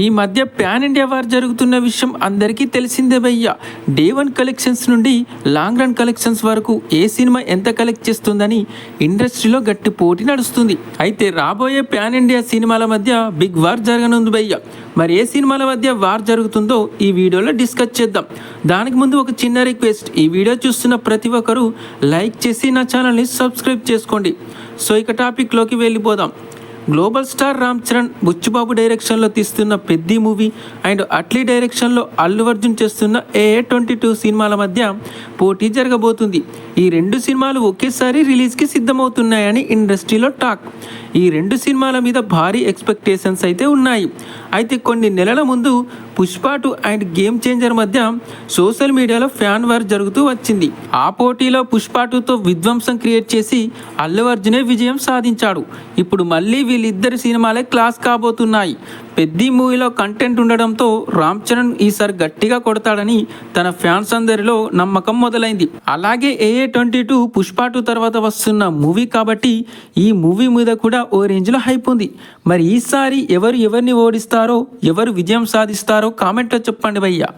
ఈ మధ్య pan India war జరుగుతున్న విషయం అందరికీ తెలిసిందే భయ్య. డే వన్ కలెక్షన్స్ నుండి లాంగ్ రన్ కలెక్షన్స్ వరకు ఏ సినిమా ఎంత కలెక్ట్ చేస్తుందని ఇండస్ట్రీలో గట్టి పోటీ నడుస్తుంది. అయితే రాబోయే ప్యాన్ ఇండియా సినిమాల మధ్య బిగ్ వార్ జరగనుంది భయ్య. మరి ఏ సినిమాల మధ్య వార్ జరుగుతుందో ఈ వీడియోలో డిస్కస్ చేద్దాం. దానికి ముందు ఒక చిన్న రిక్వెస్ట్. ఈ వీడియో చూస్తున్న ప్రతి ఒక్కరూ లైక్ చేసి నా ఛానల్ని సబ్స్క్రైబ్ చేసుకోండి. సో ఇక టాపిక్లోకి వెళ్ళిపోదాం. గ్లోబల్ స్టార్ రామ్ చరణ్ బుచ్చుబాబు డైరెక్షన్లో తీస్తున్న పెద్ది మూవీ అండ్ అట్లీ డైరెక్షన్లో అల్లు అర్జున్ చేస్తున్న ఏ ట్వంటీ టూ సినిమాల మధ్య పోటీ జరగబోతుంది. ఈ రెండు సినిమాలు ఒకేసారి రిలీజ్కి సిద్ధమవుతున్నాయని ఇండస్ట్రీలో టాక్. ఈ రెండు సినిమాల మీద భారీ ఎక్స్పెక్టేషన్స్ అయితే ఉన్నాయి. అయితే కొన్ని నెలల ముందు Pushpa two and game changer మధ్య సోషల్ మీడియాలో ఫ్యాన్ వార్ జరుగుతూ వచ్చింది. ఆ పోటీలో పుష్ప టూతో విధ్వంసం క్రియేట్ చేసి అల్లు అర్జునే విజయం సాధించాడు. ఇప్పుడు మళ్ళీ వీళ్ళిద్దరి సినిమాలే క్లాస్ కాబోతున్నాయి. పెద్ద మూవీలో కంటెంట్ ఉండడంతో రామ్ చరణ్ ఈసారి గట్టిగా కొడతాడని తన ఫ్యాన్స్ అందరిలో నమ్మకం మొదలైంది. అలాగే ఏఏ ట్వంటీ టూ పుష్ప టూ తర్వాత వస్తున్న మూవీ కాబట్టి ఈ మూవీ మీద కూడా ఓ రేంజ్లో హైప్ ఉంది. మరి ఈసారి ఎవరు ఎవరిని ఓడిస్తారో ఎవరు విజయం సాధిస్తారో కామెంట్లో చెప్పండి భయ్యా.